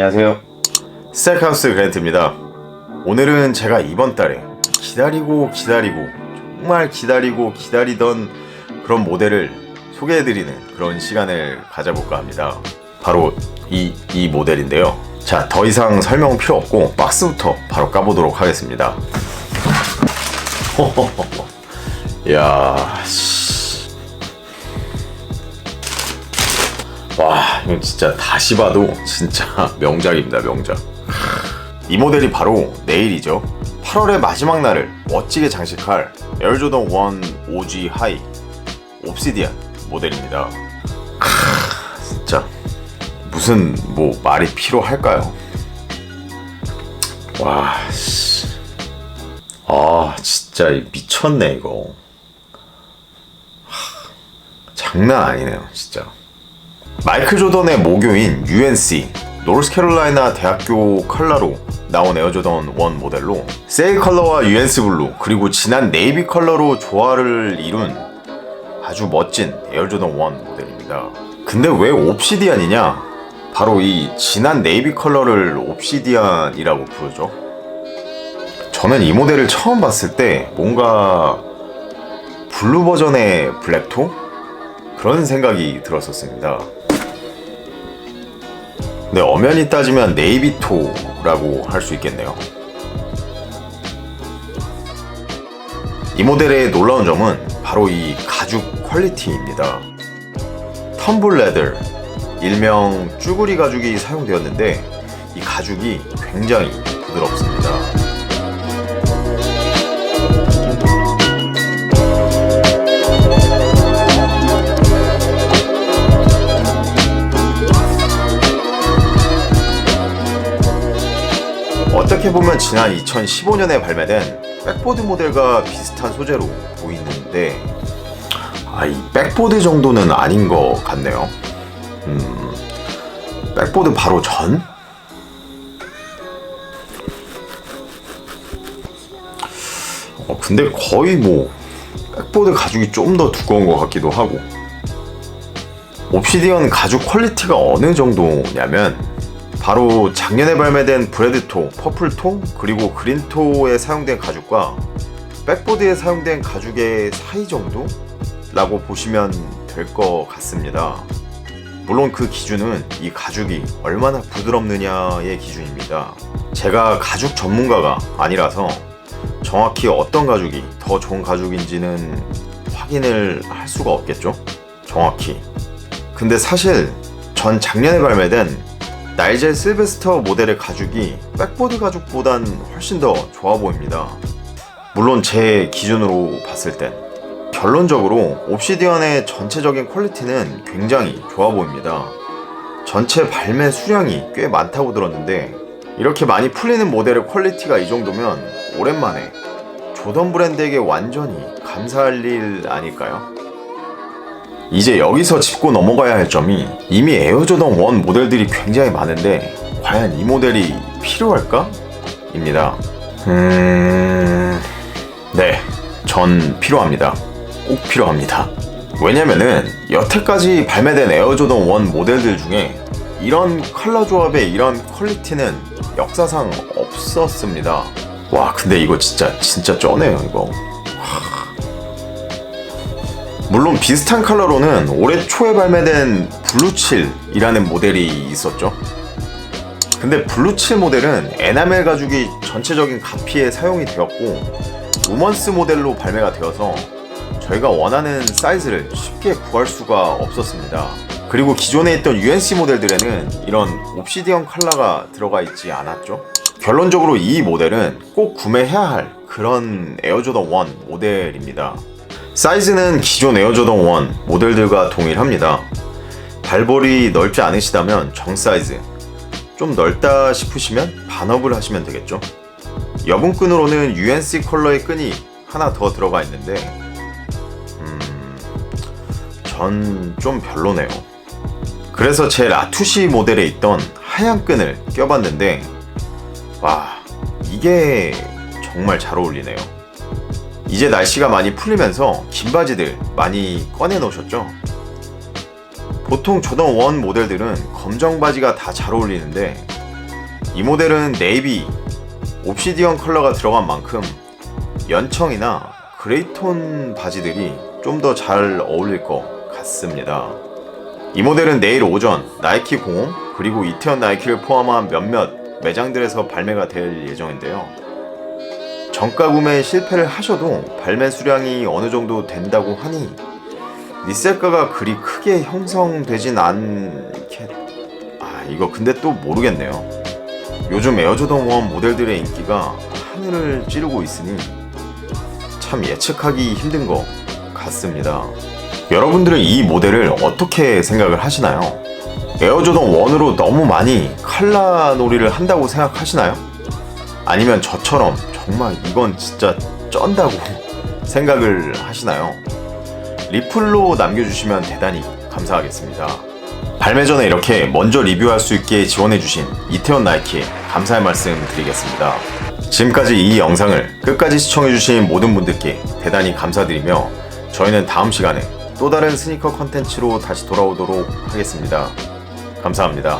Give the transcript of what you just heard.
안녕하세요. 스택하우스 그랜트입니다. 오늘은 제가 이번 달에 기다리고 기다리고 정말 기다리고 기다리던 그런 모델을 소개해드리는 그런 시간을 가져볼까 합니다. 바로 이, 이 모델인데요. 자, 더 이상 설명 필요 없고 박스부터 바로 까보도록 하겠습니다. 야, 씨. 와, 이건 진짜 다시 봐도 진짜 명작입니다, 명작. 이 모델이 바로 내일이죠. 8월의 마지막 날을 멋지게 장식할 에어조던 1 OG 하이 옵시디안 모델입니다. 크, 진짜 무슨 뭐 말이 필요할까요? 와, 씨. 아, 진짜 미쳤네 이거. 하, 장난 아니네요, 진짜. 마이클 조던의 모교인 UNC 노스캐롤라이나 대학교 컬러로 나온 에어조던 1 모델로 세일 컬러와 UNC 블루 그리고 진한 네이비 컬러로 조화를 이룬 아주 멋진 에어조던 1 모델입니다. 근데 왜 옵시디안이냐? 바로 이 진한 네이비 컬러를 옵시디안이라고 부르죠. 저는 이 모델을 처음 봤을 때 뭔가 블루 버전의 블랙토? 그런 생각이 들었었습니다. 네, 엄연히 따지면 네이비토라고 할 수 있겠네요. 이 모델의 놀라운 점은 바로 이 가죽 퀄리티입니다. 텀블 레더, 일명 쭈구리 가죽이 사용되었는데 이 가죽이 굉장히 부드럽습니다. 어떻게 보면 지난 2015년에 발매된 백보드 모델과 비슷한 소재로 보이는데 아, 이 백보드 정도는 아닌 것 같네요. 음, 백보드 바로 전? 어, 근데 거의 뭐 백보드 가죽이 좀 더 두꺼운 것 같기도 하고 옵시디언 가죽 퀄리티가 어느 정도냐면 바로 작년에 발매된 브레드토, 퍼플토, 그리고 그린토에 사용된 가죽과 백보드에 사용된 가죽의 사이 정도 라고 보시면 될 것 같습니다. 물론 그 기준은 이 가죽이 얼마나 부드럽느냐의 기준입니다. 제가 가죽 전문가가 아니라서 정확히 어떤 가죽이 더 좋은 가죽인지는 확인을 할 수가 없겠죠? 정확히. 근데 사실 전 작년에 발매된 나이젤 실베스터 모델의 가죽이 백보드 가죽보단 훨씬 더 좋아 보입니다. 물론 제 기준으로 봤을 땐 결론적으로 옵시디언의 전체적인 퀄리티는 굉장히 좋아 보입니다. 전체 발매 수량이 꽤 많다고 들었는데 이렇게 많이 풀리는 모델의 퀄리티가 이 정도면 오랜만에 조던 브랜드에게 완전히 감사할 일 아닐까요? 이제 여기서 짚고 넘어가야 할 점이 이미 에어조던 1 모델들이 굉장히 많은데 과연 이 모델이 필요할까? 입니다. 음... 네, 전 필요합니다. 꼭 필요합니다. 왜냐면은 여태까지 발매된 에어조던 1 모델들 중에 이런 컬러 조합의 이런 퀄리티는 역사상 없었습니다. 와, 근데 이거 진짜 진짜 쩌네요, 이거. 물론 비슷한 컬러로는 올해 초에 발매된 블루7이라는 모델이 있었죠. 근데 블루7 모델은 에나멜 가죽이 전체적인 가피에 사용이 되었고 우먼스 모델로 발매가 되어서 저희가 원하는 사이즈를 쉽게 구할 수가 없었습니다. 그리고 기존에 있던 UNC 모델들에는 이런 옵시디언 컬러가 들어가 있지 않았죠. 결론적으로 이 모델은 꼭 구매해야 할 그런 에어조던 1 모델입니다. 사이즈는 기존 에어조던 1 모델들과 동일합니다. 발볼이 넓지 않으시다면 정 사이즈, 좀 넓다 싶으시면 반업을 하시면 되겠죠. 여분끈으로는 UNC 컬러의 끈이 하나 더 들어가 있는데, 음, 전 좀 별로네요. 그래서 제 라투시 모델에 있던 하얀 끈을 껴봤는데, 와, 이게 정말 잘 어울리네요. 이제 날씨가 많이 풀리면서 긴 바지들 많이 꺼내 놓으셨죠? 보통 조던 1 모델들은 검정 바지가 다 잘 어울리는데 이 모델은 네이비, 옵시디언 컬러가 들어간 만큼 연청이나 그레이톤 바지들이 좀 더 잘 어울릴 것 같습니다. 이 모델은 내일 오전 나이키 공홈 그리고 이태원 나이키를 포함한 몇몇 매장들에서 발매가 될 예정인데요. 정가 구매에 실패를 하셔도 발매 수량이 어느 정도 된다고 하니 리셀가가 그리 크게 형성되진 않겠... 아 이거 근데 또 모르겠네요. 요즘 에어조던 1 모델들의 인기가 하늘을 찌르고 있으니 참 예측하기 힘든 것 같습니다. 여러분들은 이 모델을 어떻게 생각을 하시나요? 에어조던 1으로 너무 많이 칼라 놀이를 한다고 생각하시나요? 아니면 저처럼 정말 이건 진짜 쩐다고 생각을 하시나요? 리플로 남겨주시면 대단히 감사하겠습니다. 발매 전에 이렇게 먼저 리뷰할 수 있게 지원해주신 이태원 나이키에 감사의 말씀 드리겠습니다. 지금까지 이 영상을 끝까지 시청해주신 모든 분들께 대단히 감사드리며 저희는 다음 시간에 또 다른 스니커 컨텐츠로 다시 돌아오도록 하겠습니다. 감사합니다.